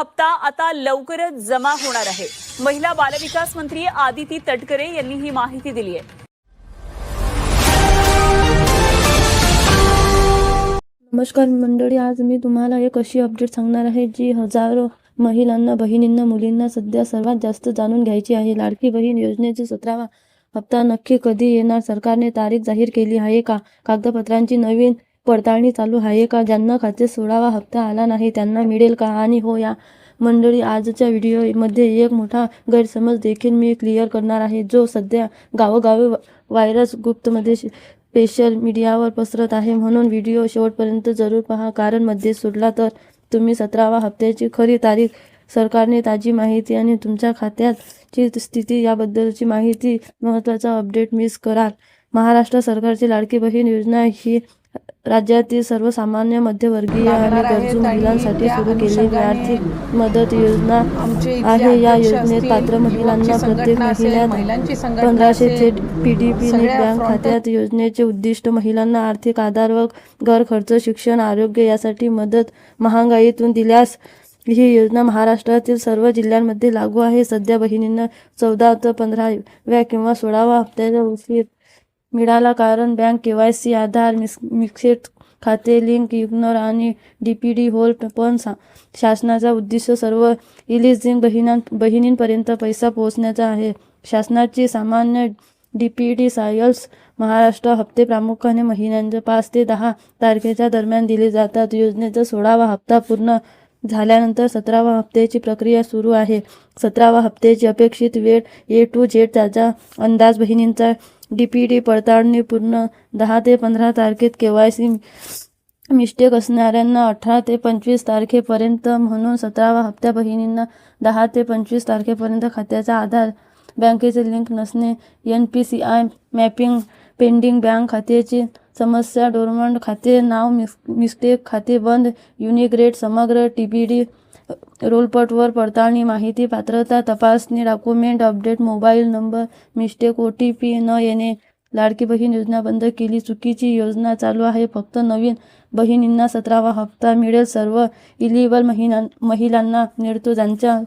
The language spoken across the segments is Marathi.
हप्ता आता लवकरच जमा होणार आहे. महिला बालविकास मंत्री आदिती तटकरे यांनी ही माहिती दिली आहे. नमस्कार मंडळी आज मी तुम्हाला एक अशी अपडेट सांगणार आहे जी हजारो महिलांना बहिणींना मुलींना सध्या सर्वात जास्त जाणून घ्यायची आहे. लाडकी बहीण योजनेचे सतरावा हप्ता नक्की कधी येणार? सरकारने तारीख जाहीर केली आहे का? कागदपत्रांची नवीन पडताळणी चालू आहे का? ज्यांना खाते सोळावा हप्ता आला नाही त्यांना मिळेल का? आणि हो या मंडळी आजच्या व्हिडिओमध्ये एक मोठा गैरसमज देखील मी क्लिअर करणार आहे जो सध्या गावोगावी व्हायरस गुप्तमध्ये स्पेशल मीडियावर पसरत आहे. म्हणून व्हिडिओ शेवटपर्यंत जरूर पहा कारण मध्ये सोडला तर तुम्ही सतरावा हप्त्याची खरी तारीख सरकारने ताजी माहिती आणि तुमच्या खात्याची स्थिती याबद्दलची माहिती महत्त्वाचा अपडेट मिस कराल. महाराष्ट्र सरकारची लाडकी बहीण योजना ही राज्यातील सर्वसामान्य मध्यमवर्गीय आणि गरजू महिलांसाठी सुरू केलेली आर्थिक मदत योजना आहे. या योजनेत पात्र महिलांना प्रत्येक महिन्यात पंधराशे थेट P D P net bank खात्यात योजनेचे उद्दिष्ट महिलांना आर्थिक आधार व घर खर्च शिक्षण आरोग्य यासाठी मदत महागाईतून दिल्यास ही योजना महाराष्ट्रातील सर्व जिल्ह्यांमध्ये लागू आहे. सध्या बहिणींना चौदा ते पंधराव्या किंवा सोळावा हप्त्याचा उशीर मिळाला कारण बँक केवायसी आधार मिस मिक्सेट खाते लिंक इग्नोर आणि डी पी डी होल्ड पण सा शासनाचा उद्दिष्ट सर्व इलिजिंग बहिणां बहिणींपर्यंत पैसा पोहोचण्याचा आहे. शासनाची सामान्य डी पी डी सायल्स महाराष्ट्र हप्ते प्रामुख्याने महिन्यांच्या पाच ते दहा तारखेच्या दरम्यान दिले जातात. योजनेचा सोळावा हप्ता पूर्ण झाल्यानंतर सतरावा हप्त्याची प्रक्रिया सुरू आहे. सतरावा हप्त्याची अपेक्षित वेळ ए टू झेड त्याचा अंदाज बहिणींचा डी पी डी पडताळणी पूर्ण दहा ते पंधरा तारखेत के वाय सी मिस्टेक असणाऱ्यांना अठरा ते पंचवीस तारखेपर्यंत म्हणून सतरावा हप्त्या बहिणींना दहा ते पंचवीस तारखेपर्यंत खात्याचा आधार बँकेचे लिंक नसणे N P C I mapping pending bank खात्याची समस्या डोरमंड खाते नाव मिस मिस्टेक खाते बंद युनिग्रेट समग्र टी पी डी रोलपटवर पडताळणी माहिती पात्रता तपासणी document update mobile number mistake O T P न येणे लाडकी बहीण योजना बंद केली चुकीची योजना चालू आहे फक्त नवीन बहिणींना सतरावा हप्ता मिळेल सर्व इलिबल महिना महिलांना मिळतो ज्यांच्या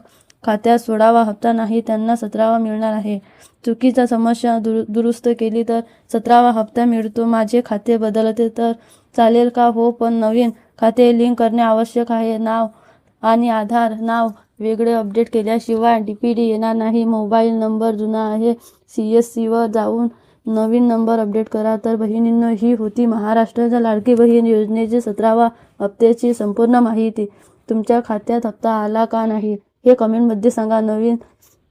खात्यात सोळावा हप्ता नाही त्यांना सतरावा मिळणार आहे. चुकीचा समस्या दुरु दुरुस्त केली तर सतरावा हप्ता मिळतो माझे खाते बदलते तर चालेल का हो पण नवीन खाते लिंक करणे आवश्यक आहे नाव आणि आधार नाव वेगळे अपडेट केल्याशिवाय डी पी डी येणार नाही. मोबाईल नंबर जुना आहे. सी एस सीवर जाऊन नवीन नंबर अपडेट करा. तर बहिणींनो ही होती महाराष्ट्राच्या लाडकी बहीण योजनेची सतरावा हप्त्याची संपूर्ण माहिती. तुमच्या खात्यात हप्ता आला का नाही हे कमेंटमध्ये सांगा. नवीन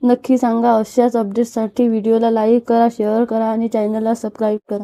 नक्की सांगा. अशाच अपडेट्ससाठी व्हिडिओला लाईक करा शेअर करा आणि चॅनलला सबस्क्राईब करा.